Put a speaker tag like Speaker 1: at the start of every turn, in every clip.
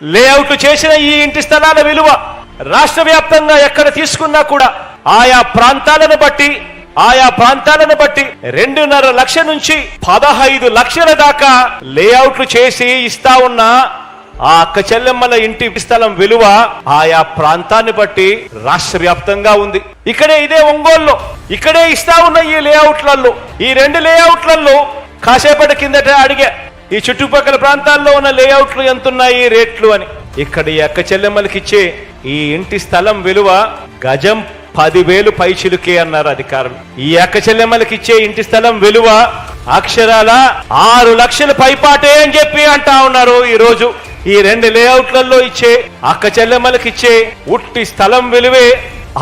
Speaker 1: Layout చేసిన ఈ ఇంటి స్థలాల విలువ రాష్ట్ర వ్యాప్తంగా ఎక్కడ తీసుకున్నా కూడా ఆయా ప్రాంతాలను బట్టి ఆయా ప్రాంతాలను బట్టి రెండున్నర లక్ష నుంచి పదహైదు లక్షల దాకా లేఅవుట్లు చేసి ఇస్తా ఉన్న ఆ అక్క చెల్లెమ్మల ఇంటి స్థలం విలువ ఆయా ప్రాంతాన్ని బట్టి రాష్ట్ర వ్యాప్తంగా ఉంది. ఇక్కడే ఇదే ఒంగోలులో ఇక్కడే ఇస్తా ఉన్న ఈ లేఅవుట్లలో ఈ రెండు లేఅవుట్లలో కాసేపటి కిందట అడిగా. ఈ చుట్టుపక్కల ప్రాంతాల్లో ఉన్న లేఅవుట్లు ఎంతున్నాయి రేట్లు అని. ఇక్కడ ఈ అక్క చెల్లెమ్మలకిచ్చే ఈ ఇంటి స్థలం విలువ గజం పదివేలు పైచిలుకే అన్నారు అధికారులు. ఈ అక్క చెల్లెమ్మలకిచ్చే ఇంటి స్థలం విలువ అక్షరాల ఆరు లక్షల పైపాటే అని చెప్పి అంటా ఉన్నారు ఈ రోజు ఈ రెండు లేఅవుట్లలో ఇచ్చే అక్క చెల్లెమ్మలకిచ్చే ఉట్టి స్థలం విలువే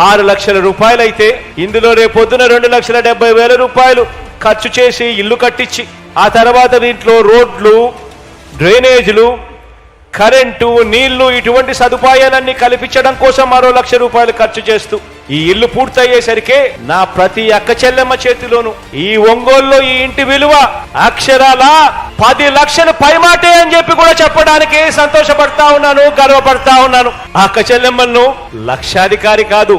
Speaker 1: ఆరు లక్షల రూపాయలైతే. ఇందులో రేపొద్దున రెండు లక్షల డెబ్బై వేల రూపాయలు ఖర్చు చేసి ఇల్లు కట్టించి ఆ తర్వాత దీంట్లో రోడ్లు డ్రైనేజీలు కరెంటు నీళ్ళు ఇటువంటి సదుపాయాలన్నీ కల్పించడం కోసం మరో లక్ష రూపాయలు ఖర్చు చేస్తూ ఈ ఇల్లు పూర్తయ్యేసరికి నా ప్రతి అక్క చెల్లెమ్మ చేతిలోను ఈ ఒంగోలులో ఈ ఇంటి విలువ అక్షరాల పది లక్షలు పైమాటే అని చెప్పి కూడా చెప్పడానికి సంతోషపడతా ఉన్నాను గర్వపడతా ఉన్నాను. ఆ అక్క చెల్లెమ్మలను లక్షాధికారి కాదు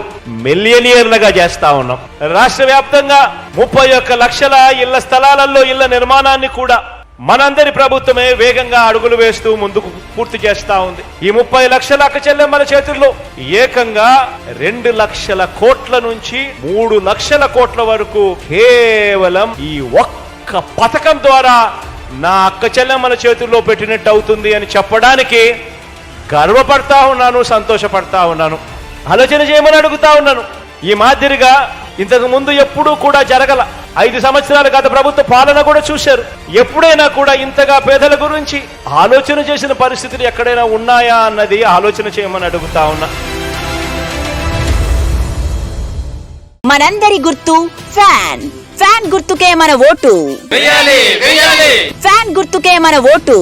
Speaker 1: మిలియనియర్లుగా చేస్తా ఉన్నాం. రాష్ట్ర వ్యాప్తంగా ముప్పై ఒక్క లక్షల ఇళ్ళ స్థలాలలో ఇళ్ళ నిర్మాణాన్ని కూడా మనందరి ప్రభుత్వమే వేగంగా అడుగులు వేస్తూ ముందుకు పూర్తి చేస్తా ఉంది. ఈ ముప్పై లక్షల అక్క చెల్లెమ్మల చేతుల్లో. ఏకంగా రెండు లక్షల కోట్ల నుంచి మూడు లక్షల కోట్ల వరకు కేవలం ఈ ఒక్క పథకం ద్వారా నా అక్క చెల్లెమ్మల చేతుల్లో పెట్టినట్టు అవుతుంది అని చెప్పడానికి గర్వపడతా ఉన్నాను సంతోషపడతా ఉన్నాను. ఆలోచన చేయమని అడుగుతా ఉన్నాను. ఈ మాదిరిగా ఇంతకు ముందు ఎప్పుడూ కూడా జరగల ఐదు సంవత్సరాల గత ప్రభుత్వ పాలన కూడా చూశారు. ఎప్పుడైనా కూడా ఇంతగా పేదల గురించి ఆలోచన చేసిన పరిస్థితులు ఎక్కడైనా ఉన్నాయా అన్నది ఆలోచన చేయమని అడుగుతా ఉన్నా.
Speaker 2: మనందరి గుర్తు ఫ్యాన్. ఫ్యాన్ గుర్తుకే మన ఓటు. ఫ్యాన్ గుర్తుకే మన ఓటు.